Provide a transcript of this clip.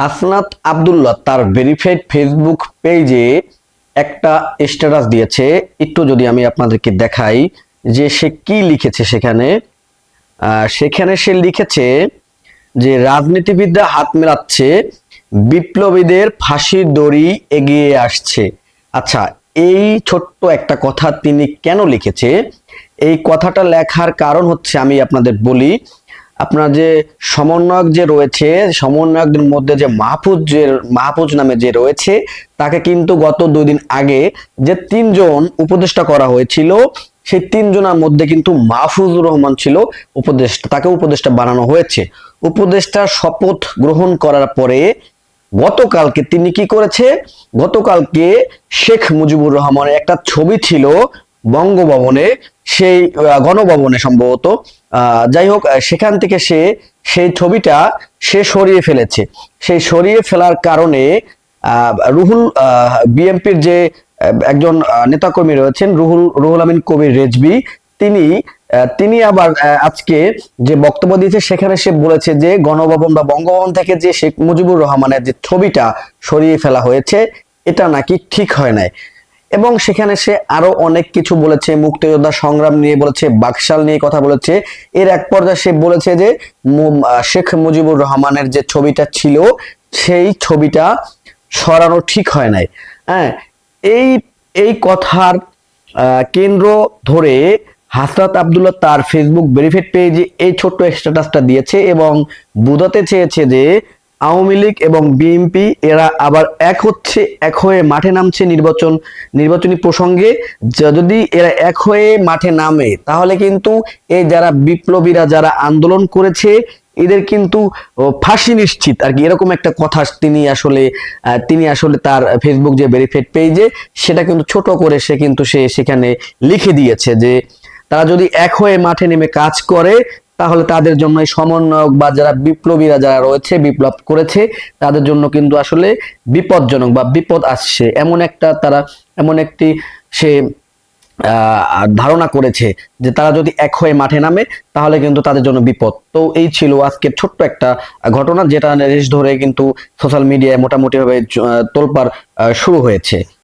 হাসনাত আব্দুল্লাহ তার verified Facebook পেজে একটা স্ট্যাটাস দিয়েছে। একটু যদি আমি আপনাদেরকে দেখাই যে সে কি লিখেছে সেখানে। সেখানে সে লিখেছে যে, রাজনীতিবিদরা হাত মেলাচ্ছে, বিপ্লবীদের ফাঁসির দড়ি এগিয়ে আসছে। আচ্ছা এই ছোট্ট একটা কথা তিনি কেন লিখেছে? এই কথাটা লেখার কারণ হচ্ছে আমি আপনাদের বলি আপনার যে সমন্বয়ক যে রয়েছে, সমন্বয়কদের মধ্যে যে মাহফুজ যে, মাহফুজ নামে যে রয়েছে, তাকে কিন্তু গত দুই দিন আগে যে তিনজন উপদেষ্টা করা হয়েছিল, সেই তিনজনের মধ্যে কিন্তু মাহফুজুর রহমান ছিল উপদেষ্টা, তাকে উপদেষ্টা বানানো হয়েছে। উপদেষ্টার শপথ গ্রহণ করার পরে গতকালকে তিনি কি করেছে? গতকালকে শেখ মুজিবুর রহমানের একটা ছবি ছিল বঙ্গভবনে সেই গণভবনে সম্ভবত যাই হোক সেখান থেকে সে, সেই ছবিটা সে সরিয়ে ফেলেছে। সেই সরিয়ে ফেলার কারণে রুহুল বিএমপির যে একজন নেতাকর্মী রয়েছেন, রুহুল রুহুল আমিন কবির রেজবি, তিনি তিনি আবার আজকে যে বক্তব্য দিয়েছে, সেখানে সে বলেছে যে, গণভবন বা বঙ্গভবন থেকে যে শেখ মুজিবুর রহমানের যে ছবিটা সরিয়ে ফেলা হয়েছে, এটা নাকি ঠিক হয় নাই। এবং সেখানে সে আরও অনেক কিছু বলেছে, মুক্তিযোদ্ধা সংগ্রাম নিয়ে বলেছে, বাকশাল নিয়ে কথা বলেছে। এর এক পর্যায়ে সে বলেছে যে শেখ মুজিবুর রহমানের যে ছবিটা ছিল, সেই ছবিটা সরানো ঠিক হয় নাই। হ্যাঁ এই এই কথার কেন্দ্র ধরে হাসরাত আব্দুল্লাহ তার ফেসবুক ভেরিফাইড পেজে এই ছোট্ট স্ট্যাটাসটা দিয়েছে এবং বোঝাতে চেয়েছে যে আওয়ামী লীগ এবং বিএনপি, এরা আবার এক হচ্ছে, এক হয়ে মাঠে নামছে নির্বাচন, নির্বাচনী প্রসঙ্গে। যদি এরা এক হয়ে মাঠে নামে, তাহলে কিন্তু এই যারা বিপ্লবীরা, যারা আন্দোলন করেছে, এদের কিন্তু ফাঁসি নিশ্চিত। আর কি, এরকম একটা কথা তিনি আসলে তিনি আসলে তার ফেসবুক যে ভেরিফাইড পেজে সেটা কিন্তু ছোট করে সে কিন্তু সে সেখানে লিখে দিয়েছে যে, তারা যদি এক হয়ে মাঠে নেমে কাজ করে তাহলে তাদের জন্য সমন্বয়ক বা যারা বিপ্লবীরা যারা রয়েছে, বিপ্লব করেছে, তাদের জন্য কিন্তু আসলে বিপদজনক বা বিপদ আসছে। এমন একটা তারা, এমন একটি সে ধারণা করেছে যে তারা যদি এক হয়ে মাঠে নামে, তাহলে কিন্তু তাদের জন্য বিপদ। তো এই ছিল আজকের ছোট্ট একটা ঘটনা, যেটা রেশ ধরে কিন্তু সোশ্যাল মিডিয়ায় মোটামুটি ভাবে তোলপার শুরু হয়েছে।